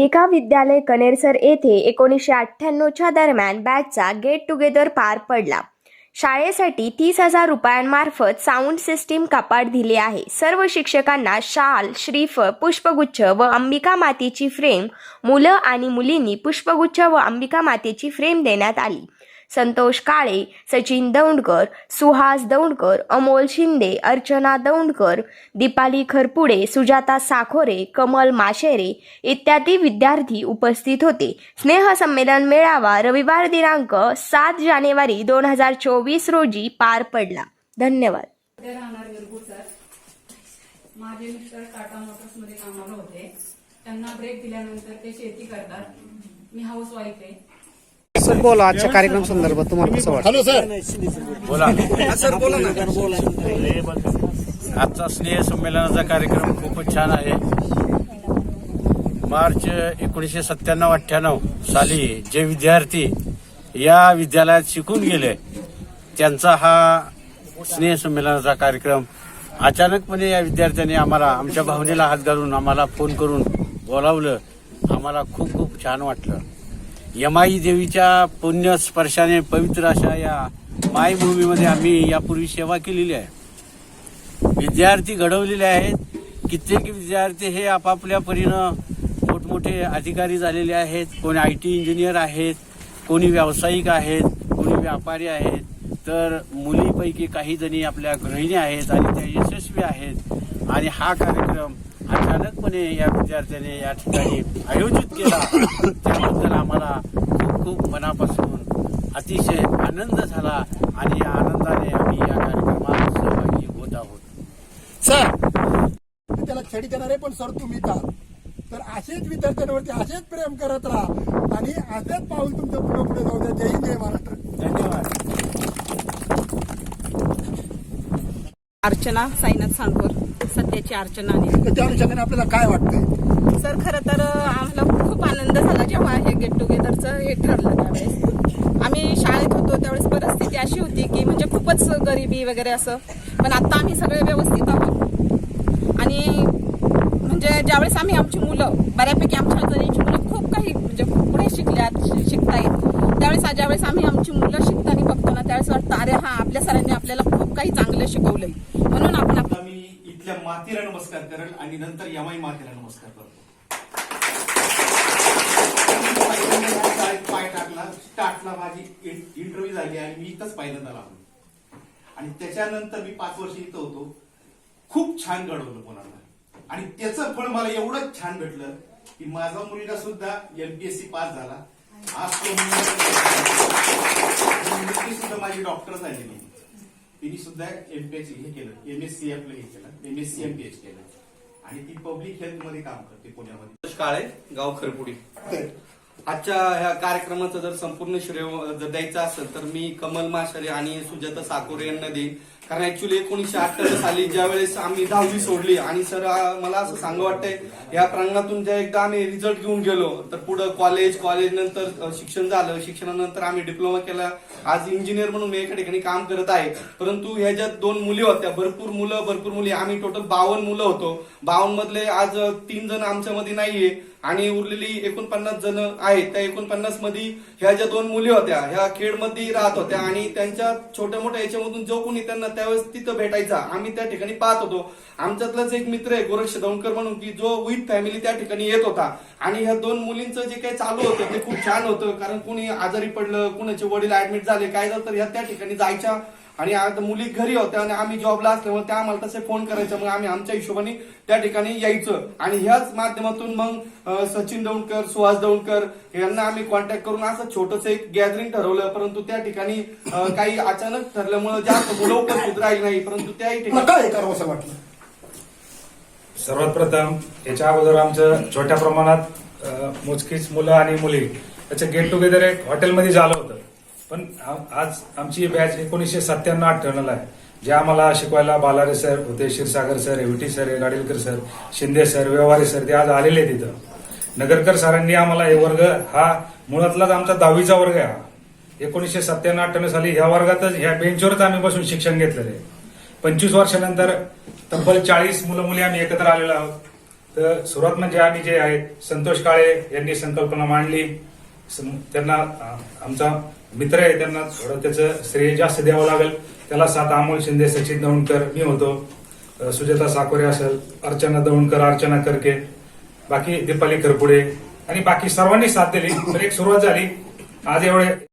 अंबिका विद्यालय कनेरसर येथे एकोणीसशे अठ्ठ्याण्णवच्या दरम्यान बॅचचा गेट टुगेदर पार पडला. शाळेसाठी तीस हजार रुपयांमार्फत साऊंड सिस्टीम कपाट दिले आहे. सर्व शिक्षकांना शाल श्रीफळ पुष्पगुच्छ व अंबिका मातेची फ्रेम मुलं आणि मुलींनी पुष्पगुच्छ व अंबिका मातेची फ्रेम देण्यात आली. संतोष काळे सचिन दौंडकर सुहास दौंडकर अमोल शिंदे अर्चना दौंडकर दीपाली खरपुडे सुजाता साखोरे कमल माशेरे इत्यादी विद्यार्थी उपस्थित होते. स्नेहसंमेलन मेळावा रविवार दिनांक सात जानेवारी दोन हजार चोवीस रोजी पार पडला. धन्यवाद. माझे मिस्टर टाटा मोटर्समध्ये कामाला होते. त्यांना ब्रेक दिल्यानंतर ते शेती करतात. मी हाऊस वाईफ आहे. सर बोला आजच्या कार्यक्रम संदर्भात तुम्हाला कसं वाटतं? Hello sir. बोला. आजचा स्नेह संमेलनाचा कार्यक्रम खूपच छान आहे. मार्च एकोणीसशे सत्त्याण्णव अठ्ठ्याण्णव साली जे विद्यार्थी या विद्यालयात शिकून गेले त्यांचा हा स्नेह संमेलनाचा कार्यक्रम अचानकपणे या विद्यार्थ्यांनी आम्हाला आमच्या भावनेला हात घालून आम्हाला फोन करून बोलावलं. आम्हाला खूप खूप छान वाटलं. यमाई देवीच्या पुण्य स्पर्शाने पवित्र अशा या मायभूमीमध्ये आम्ही यापूर्वी सेवा केलेली आहे. विद्यार्थी घडवलेले आहेत. कित्येक विद्यार्थी हे आपापल्या परीनं मोठमोठे अधिकारी झालेले आहेत. कोणी आय टी इंजिनियर आहेत कोणी व्यावसायिक आहेत कोणी व्यापारी आहेत. तर मुलीपैकी काही जणी आपल्या गृहिणी आहेत आणि त्या यशस्वी आहेत. आणि हा कार्यक्रम अचानकपणे या विद्यार्थ्याने या ठिकाणी आयोजित केला. त्याबद्दल आम्हाला खूप खूप मनापासून अतिशय आनंद झाला आणि या आनंदाने आम्ही या कार्यक्रमात सहभागी होत आहोत. सर मी त्याला छडी देणार आहे पण सर तुम्ही का? तर असेच विद्यार्थ्यांवरती असेच प्रेम करत राहा आणि असेच पाऊल तुमचं पुढे पुढे जाऊ द्या. जय हिंद जय महाराष्ट्र. धन्यवाद. अर्चना साईनाथ सांडवर सध्याची अर्चना तर त्या अनुषंगाने आपल्याला काय वाटतंय? सर खरं तर आम्हाला खूप आनंद झाला जेव्हा हे गेट टुगेदरचं हे ठरलं त्यावेळेस. आम्ही शाळेत होतो त्यावेळेस परिस्थिती अशी होती की म्हणजे खूपच गरिबी वगैरे असं. पण आता आम्ही सगळे व्यवस्थित आहोत. आणि म्हणजे ज्यावेळेस आम्ही आमची मुलं बऱ्यापैकी आमच्या जणींची मुलं खूप काही म्हणजे पुढे शिकल्यात शि- शिकतायत त्यावेळेस ज्यावेळेस आम्ही आमची मुलं शिकताना बघतो ना त्यावेळेस वाटतं अरे हा आपल्या सरांनी आपल्याला खूप काही चांगलं शिकवलंय म्हणून आपण आप- आता मी इथल्या मातीला नमस्कार करेल आणि नंतर यमाई मातेला नमस्कार करतो. पाय टाकला स्टार्टला माझी इंटरव्ह्यू झाली आणि मी इथंच पहिल्यांदा लागलो. आणि त्याच्यानंतर मी पाच वर्ष इथं होतो. खूप छान घडवलं कोणाला. आणि त्याचं फळ मला एवढं छान भेटलं की माझा मुलगा सुद्धा एमपीएससी पास झाला. आज तो मुलगी सुद्धा माझी डॉक्टर झालेली तिने सुद्धा एमपीएच हे केलं एमएससी आपलं हे केलं एमएससी एमपीएच केलं. आणि ती पब्लिक हेल्थमध्ये काम करते पुण्यामध्ये. काळे गाव खरपुडी. आजच्या ह्या कार्यक्रमाचं जर संपूर्ण श्रेय जर द्यायचं असेल तर मी कमल माशारे आणि सुजाता साकोरे यांना देईन. कारण ऍक्च्युली एकोणीसशे अठ्ठावीस साली ज्या वेळेस आम्ही दहावी सोडली आणि सर मला असं सांग वाटतंय या प्रांगणातून ज्या एकदा आम्ही रिझल्ट घेऊन गेलो तर पुढे कॉलेज कॉलेज नंतर शिक्षण झालं. शिक्षणानंतर आम्ही डिप्लोमा केला. आज इंजिनियर म्हणून मी एका ठिकाणी काम करत आहे. परंतु ह्याच्यात दोन मुली होत्या. भरपूर मुलं भरपूर मुली. आम्ही टोटल बावन्न मुलं होतो. बावन्न मधले आज तीन जण आमच्यामध्ये नाहीये आणि उरलेली एकोणपन्नास जण आहेत. त्या एकोणपन्नासमध्ये ह्या ज्या दोन मुली होत्या ह्या खेडमध्ये राहत होत्या आणि त्यांच्या छोट्या मोठ्या याच्यामधून जो कोणी त्यांना त्यावेळेस तिथं भेटायचा. आम्ही त्या ठिकाणी पाहत होतो. आमच्यातलाच एक मित्र आहे गोरक्ष दौंडकर म्हणून की जो विथ फॅमिली त्या ठिकाणी येत होता. आणि ह्या दोन मुलींचं जे काही चालू होतं ते खूप छान होतं कारण कुणी आजारी पडलं कुणाचे वडील ऍडमिट झाले काय झालं तर ह्या त्या ठिकाणी जायच्या. आणि आता मुली घरी होत्या आणि आम्ही जॉबला असल्यामुळे त्या आम्हाला तसे फोन करायच्या मग आम्ही आमच्या हिशोबाने त्या ठिकाणी यायचं. आणि ह्याच माध्यमातून मग सचिन दौंडकर सुहास दौंडकर यांना आम्ही कॉन्टॅक्ट करून असं छोटस एक गॅदरिंग ठरवलं. परंतु त्या ठिकाणी काही अचानक ठरल्यामुळे जास्त मुलं उपस्थित राहिली नाही. परंतु त्याही ठिकाणी काय करावं असं वाटलं? सर्वात प्रथम याच्या अगोदर आमचं छोट्या प्रमाणात मोजकीच मुलं आणि मुली त्याचं गेट टुगेदर एक हॉटेलमध्ये झालं होतं. पण आज आमची बॅच एकोणीसशे सत्त्याण्णव अठ्ठ्याण्णवला आहे. जे आम्हाला शिकवायला बालारे सर होते Kshirsagar sir Evati sir Gadilkar sir Shinde sir Vyavahare sir ते आज आलेले आहेत तिथं नगरकर सरांनी आम्हाला हे वर्ग हा मुळातलाच आमचा दहावीचा वर्ग आहे हा. एकोणीसशे सत्त्याण्णव अठ्ठ्याण्णव साली ह्या वर्गातच ह्या बेंचवरच आम्ही बसून शिक्षण घेतलेलं आहे. पंचवीस वर्षानंतर तब्बल चाळीस मुलं मुली आम्ही एकत्र आलेलो आहोत. तर सुरुवात म्हणजे आम्ही जे आहेत संतोष काळे यांनी संकल्पना मांडली. त्यांना आमचा मित्र आहे त्यांना थोडं त्याचं श्रेय जास्त द्यावं लागेल. त्याला सात अमोल शिंदे सचिन दौंडकर मी होतो. सुजाता साकोरे असेल अर्चना दौंडकर अर्चना करके. बाकी दीपाली करपुडे. आणि बाकी सर्वांनी साथ दिली. तर एक सुरुवात झाली. आज एवढे